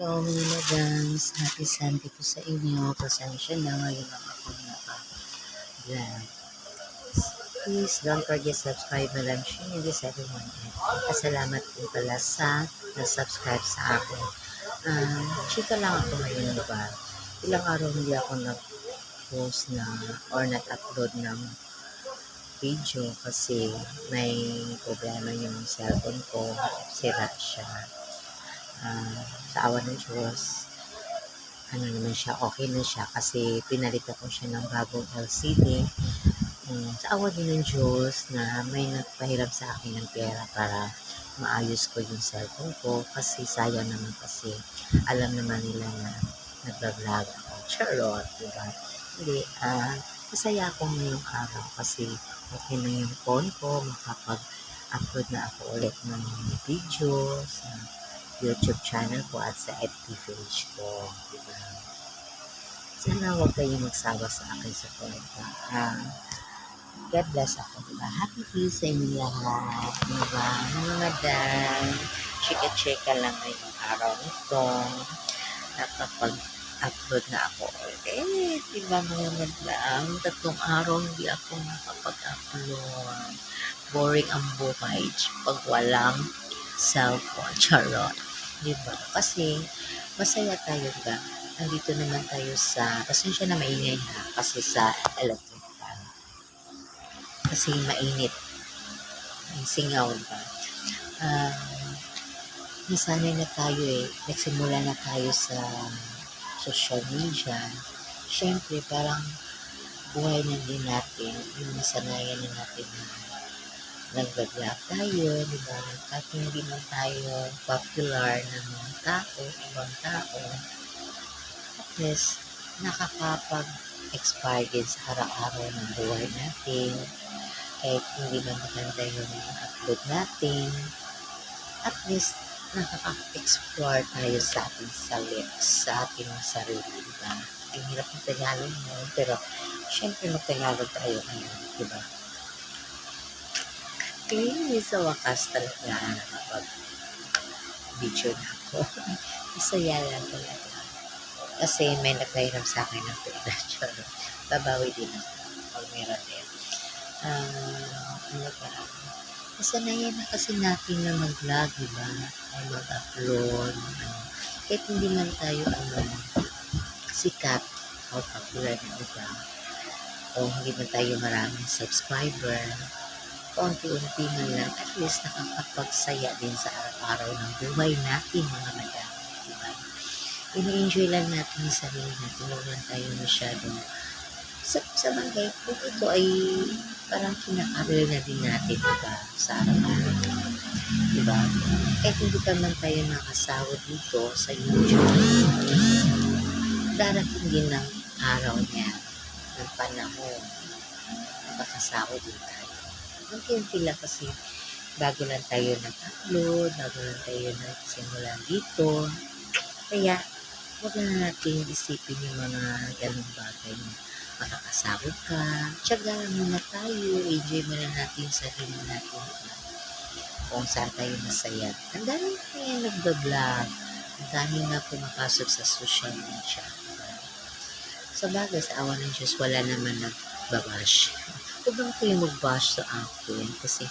Hello mga madams, happy Sunday po sa inyo. Pasensya na ngayon lang ako naka-vlog. Please don't forget subscribe Madam Shini this everyone. At salamat po pala sa nag-subscribe sa akin. Um, chika lang ako ngayon, ba? Ilang araw hindi ako nag-post na or nag-upload ng video kasi may problema yung cellphone ko. Sira siya ah, sa awa ng Diyos, ano naman siya, okay na siya kasi pinalitan ko siya ng bagong LCD. Um, sa awa din ng Diyos na may nagpahiram sa akin ng pera para maayos ko yung cellphone ko kasi sayang naman kasi alam naman nila na nagbablog ako. Charot, diba? Hindi, ah, masaya ako ngayong araw kasi okay na yung phone ko, makapag-upload na ako ulit ng video sa YouTube channel ko at sa FB page ko. Diba? Sana huwag kayong magsawa sa akin sa kwenta. Ah, God bless ako, diba? Happy peace sa. Diba? Mga madam, chika-chika lang ngayong araw nito. Nakapag-upload na ako ulit. Diba mga madam? Tatlong araw hindi ako nakapag-upload. Boring ang buhay pag walang cellphone. Charot. Diba? Kasi, masaya tayo ba? Nandito naman tayo sa, pasensya na maingay ha, kasi sa electric fan. Kasi mainit. Ang singaw, ba? Um, nasanay na tayo eh. Nagsimula na tayo sa social media. Siyempre, parang buhay na din natin. Yung nasanayan na natin na nag-vlog tayo, di ba? At hindi man tayo popular ng mga tao, ibang tao, at least nakakapag-expire din sa araw-araw ng buhay natin. Kahit hindi man maganda yung upload natin, at least nakaka-explore tayo sa ating salit, sa ating sarili, di ba? Ang hirap ng Tagalog mo, pero syempre mag-Tagalog tayo ngayon, di ba? Eh, sa wakas talaga nakapag video na ako. Masaya lang talaga. Kasi may nagpahiram sa akin ng pera. Babawi din ako. Pag meron din. Ah, ano ba? Kasanayan na kasi natin na mag-vlog, di ba? Ay mag-upload. Ano. Kahit hindi man tayo ano, sikat o popular na iba. O hindi man tayo maraming subscriber konti-unti man lang, at least nakakapagsaya din sa araw-araw ng buhay natin, mga madam. Diba? Ini-enjoy lang natin yung sarili natin. Huwag lang tayo masyadong sa, sa bagay, kung ito ay parang kinakaroon na din natin, diba? Sa araw-araw. Diba? Kahit hindi ka man tayo nakasawa dito sa YouTube, darating din ng araw niya, ng panahon, makakasawa din tayo unti-unti lang kasi bago lang tayo nag-upload, bago lang tayo nagsimula dito. Kaya, huwag na natin isipin yung mga ganong bagay na makakasahod ka. Tiyaga muna tayo, enjoy muna natin sa sarili natin. Kung saan tayo masaya. Ang dami kaya nagbablog. Ang dami na pumapasok sa social media. Sa bagay, sa awa ng Diyos, wala naman nagbabash huwag naman kayo mag-bash sa akin kasi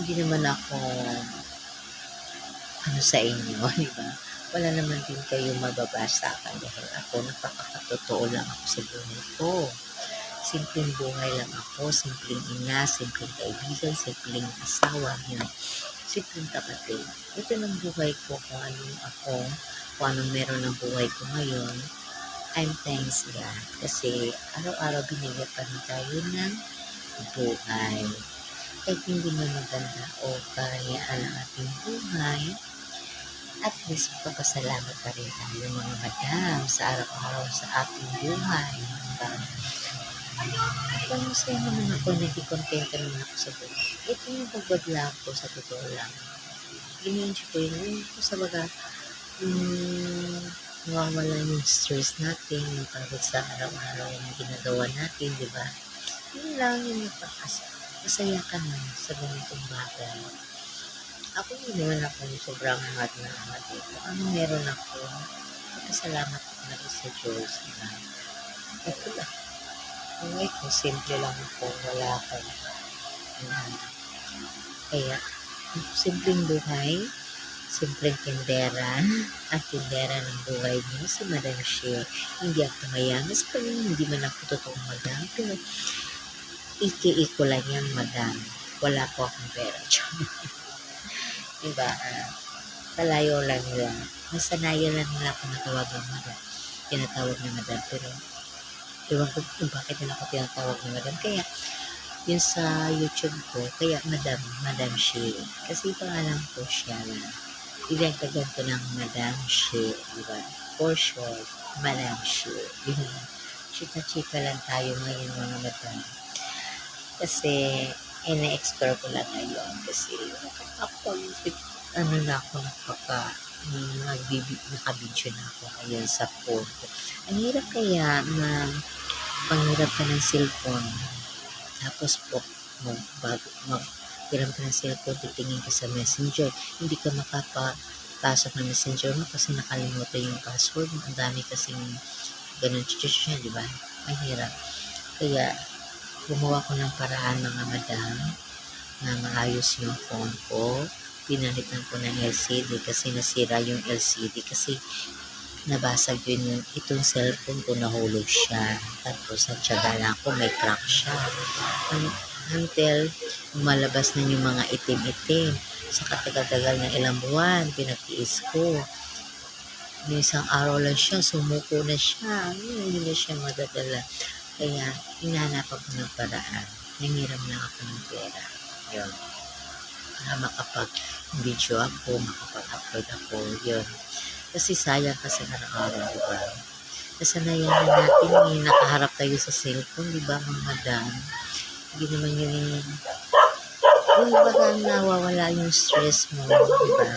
hindi naman ako ano sa inyo, di ba? Wala naman din kayo mababash sa akin dahil ako napakakatotoo lang ako sa buhay ko. Simpleng buhay lang ako, simpleng ina, simpleng kaibigan, simpleng asawa, yun. Simpleng kapatid. Ito lang buhay ko kung anong ako, kung anong meron ng buhay ko ngayon. I'm thanks God kasi araw-araw binigyan pa rin tayo ng buhay. Kahit hindi man maganda o kahayaan ang ating buhay, at least magpapasalamat pa rin tayo mga madam sa araw-araw sa ating buhay. Diba? Kung masaya naman ako, naging kontenta naman ako sa buhay. Ito yung pagbablog ko sa totoo lang. Gini-enjoy ko yun. Yung sa baga, yung nawawala yung stress natin, yung pagod sa araw-araw yung ginagawa natin, di ba? Yun lang yung napakasa. Masaya ka na sa ganitong bagay. Ako hindi naman ako sobrang hard na hard dito. Ano meron ako? Nagpapasalamat ako na sa Diyos na ito lang. Buhay ko, simple lang ako. Wala akong ano. Kaya, simpleng buhay, simpleng tindera, ang tindera ng buhay niyo si Madam Shea. Hindi ako mayaman sa kanya, hindi man ako totoong madam, pero iki-iko lang yan, madam. Wala po akong pera. diba? Ah, palayo lang nila. Nasanayan lang nila ako natawag ng madam. Tinatawag na madam, pero ewan ko kung bakit nila ako tinatawag na madam. Kaya, yun sa YouTube ko, kaya Madam, Madam She. Kasi pangalan ko siya lang. Idagdagan ko ng Madam She, di ba? For short, Madam She. Yun, chika-chika lang tayo ngayon mga madam. Kasi, ina-explore ko lang ngayon. Kasi, nakakapag, ano na ako, nakaka, nagbibi, nakabidyo na ako ngayon sa phone. Ang hirap kaya na panghirap ka ng cellphone tapos po, mag, bago, mag, hiram ka ng cellphone, titingin ka sa messenger. Hindi ka makapasok ng messenger mo kasi nakalimutan yung password mo. Ang dami kasing ganun di ba? Ang hirap. Kaya, gumawa ko ng paraan mga madam na maayos yung phone ko. Pinalitan ko ng LCD kasi nasira yung LCD kasi nabasag yun yung itong cellphone ko nahulog siya tapos natsaga lang ako may crack siya until malabas na yung mga itim-itim. Sa katagal-tagal ng ilang buwan pinagtiis ko. May isang araw lang siya sumuko na siya. Hindi na siya madadala. Kaya inanap ako ng paraan. Nangiram lang ako ng pera. Yun. Para makapag video ako makapag-upload ako. Yun. Kasi sayang kasi araw-araw, di ba? Kasanayan na natin eh, nakaharap tayo sa cellphone, di ba, mga madam? Hindi naman yun yung, baka nawawala yung stress mo, di ba?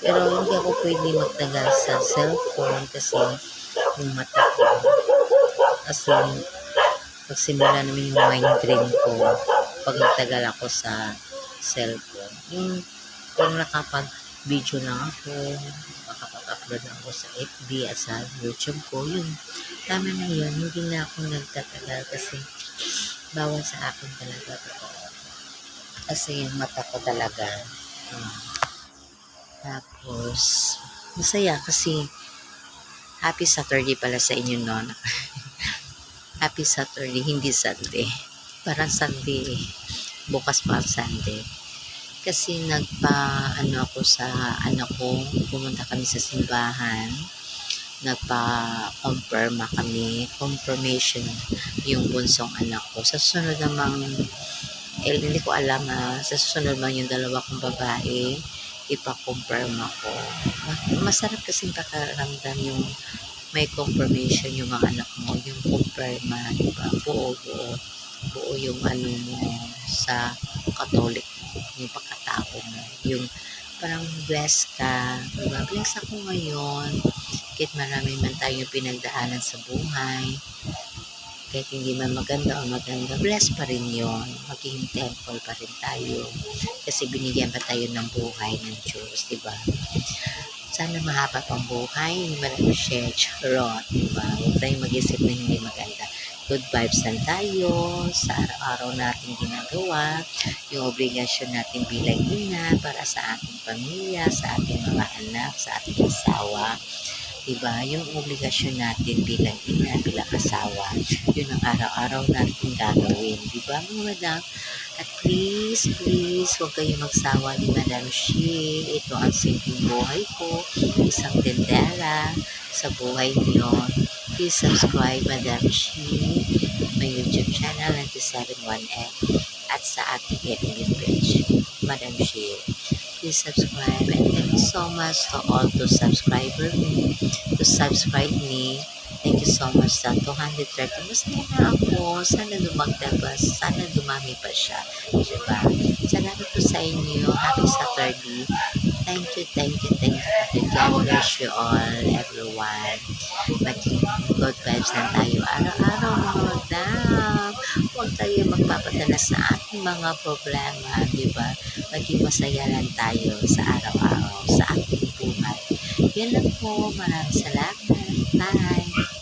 Pero hindi ako pwede magtagal sa cellphone kasi yung mata ko. Kasi pagsimula naman yung mind drain ko pag nagtagal ako sa cellphone. Yung kung nakapag video lang ako, makapag-upload lang ako sa FB at sa YouTube ko, yun, tama na yun, hindi na ako nagtatagal kasi bawal sa akin talaga totoo. Kasi mata ko talaga, um, tapos, masaya kasi happy Saturday pala sa inyo noon. happy Saturday, hindi Sunday. Parang Sunday. Bukas pa Sunday kasi nagpa ano ako sa anak ko pumunta kami sa simbahan nagpa confirm kami confirmation yung bunsong anak ko sa susunod namang eh, hindi ko alam ha, sa susunod man yung dalawa kong babae ipa-confirm ako masarap kasing kakaramdam yung may confirmation yung mga anak mo yung confirm diba buo buo buo yung ano mo sa Catholic yung pagkatao mo. Yung parang blessed ka. Diba? Blessed ako ngayon. Kahit marami man tayong pinagdaanan sa buhay. Kahit hindi man maganda o maganda, blessed pa rin yon Magiging temple pa rin tayo. Kasi binigyan pa tayo ng buhay ng Diyos, di ba? Sana mahaba pang buhay, hindi man ako share, charot, di ba? Huwag tayong mag-isip na hindi maganda good vibes lang tayo sa araw-araw nating ginagawa, yung obligasyon natin bilang ina para sa ating pamilya, sa ating mga anak, sa ating asawa. Diba? Yung obligasyon natin bilang ina, bilang asawa, yun ang araw-araw natin gagawin. Diba, mga madam? At please, please, huwag kayo magsawa ni Madam Shi. Ito ang simpleng buhay ko. Isang tendera sa buhay niyo please subscribe Madam Shi, my YouTube channel 9718 at sa ating FB page, Madam Shi. Please subscribe and thank you so much to all to subscriber me, to subscribe me. Thank you so much sa 230. Masaya na ako. Sana dumagdag pa. Sana dumami pa siya. Diba? Salamat po sa inyo. Happy Saturday. Thank you, thank you, thank you. God bless you all, everyone. Maging good vibes lang tayo araw-araw mga madam tayo magpapadala sa ating mga problema, di ba? Maging masaya lang tayo sa araw-araw, sa ating buhay. Yan lang po. Maraming salamat. Bye!